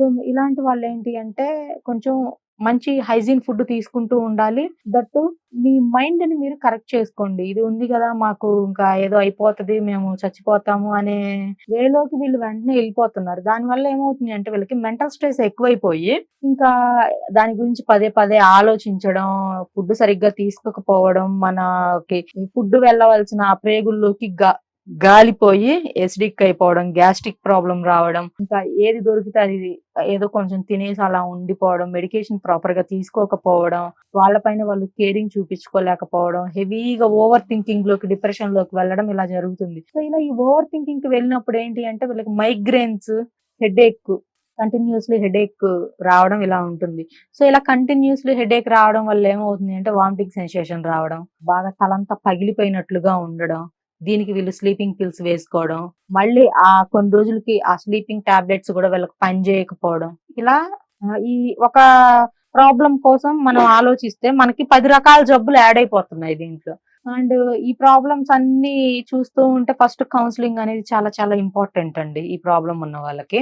So ఇలాంటి వాళ్ళు ఏంటి అంటే కొంచెం మంచి హైజీన్ ఫుడ్ తీసుకుంటూ ఉండాలి. దట్టు మీ మైండ్ని మీరు కరెక్ట్ చేసుకోండి. ఇది ఉంది కదా మాకు ఇంకా ఏదో అయిపోతది మేము చచ్చిపోతాము అనే వేలోకి వీళ్ళు వెంటనే వెళ్ళిపోతున్నారు. దానివల్ల ఏమవుతుంది అంటే వీళ్ళకి మెంటల్ స్ట్రెస్ ఎక్కువైపోయి ఇంకా దాని గురించి పదే పదే ఆలోచించడం ఫుడ్ సరిగ్గా తీసుకోకపోవడం మనకి ఫుడ్ వెళ్ళవలసిన ఆ ప్రేగుల్లోకి గాలిపోయి ఎసిడిక్ అయిపోవడం గ్యాస్ట్రిక్ ప్రాబ్లం రావడం ఇంకా ఏది దొరికితే అది ఏదో కొంచెం తినేసి అలా ఉండిపోవడం మెడికేషన్ ప్రాపర్గా తీసుకోకపోవడం వాళ్ళపైన వాళ్ళు కేరింగ్ చూపించుకోలేకపోవడం హెవీగా ఓవర్ థింకింగ్లోకి డిప్రెషన్లోకి వెళ్ళడం ఇలా జరుగుతుంది. సో ఇలా ఈ ఓవర్ థింకింగ్కి వెళ్ళినప్పుడు ఏంటి అంటే వీళ్ళకి మైగ్రేన్స్ హెడేక్ కంటిన్యూస్లీ హెడేక్ రావడం ఇలా ఉంటుంది. సో ఇలా కంటిన్యూస్లీ హెడేక్ రావడం వల్ల ఏమవుతుంది అంటే వామిటింగ్ సెన్సేషన్ రావడం బాగా తలంతా పగిలిపోయినట్లుగా ఉండడం దీనికి వీళ్ళు స్లీపింగ్ పిల్స్ వేసుకోవడం మళ్ళీ ఆ కొన్ని రోజులకి ఆ స్లీపింగ్ టాబ్లెట్స్ కూడా వీళ్ళకి పని చేయకపోవడం. ఇలా ఈ ఒక ప్రాబ్లం కోసం మనం ఆలోచిస్తే మనకి పది రకాల జబ్బులు యాడ్ అయిపోతున్నాయి దీంట్లో. అండ్ ఈ ప్రాబ్లమ్స్ అన్ని చూస్తూ ఉంటే ఫస్ట్ కౌన్సిలింగ్ అనేది చాలా చాలా ఇంపార్టెంట్ అండి ఈ ప్రాబ్లం ఉన్న వాళ్ళకి.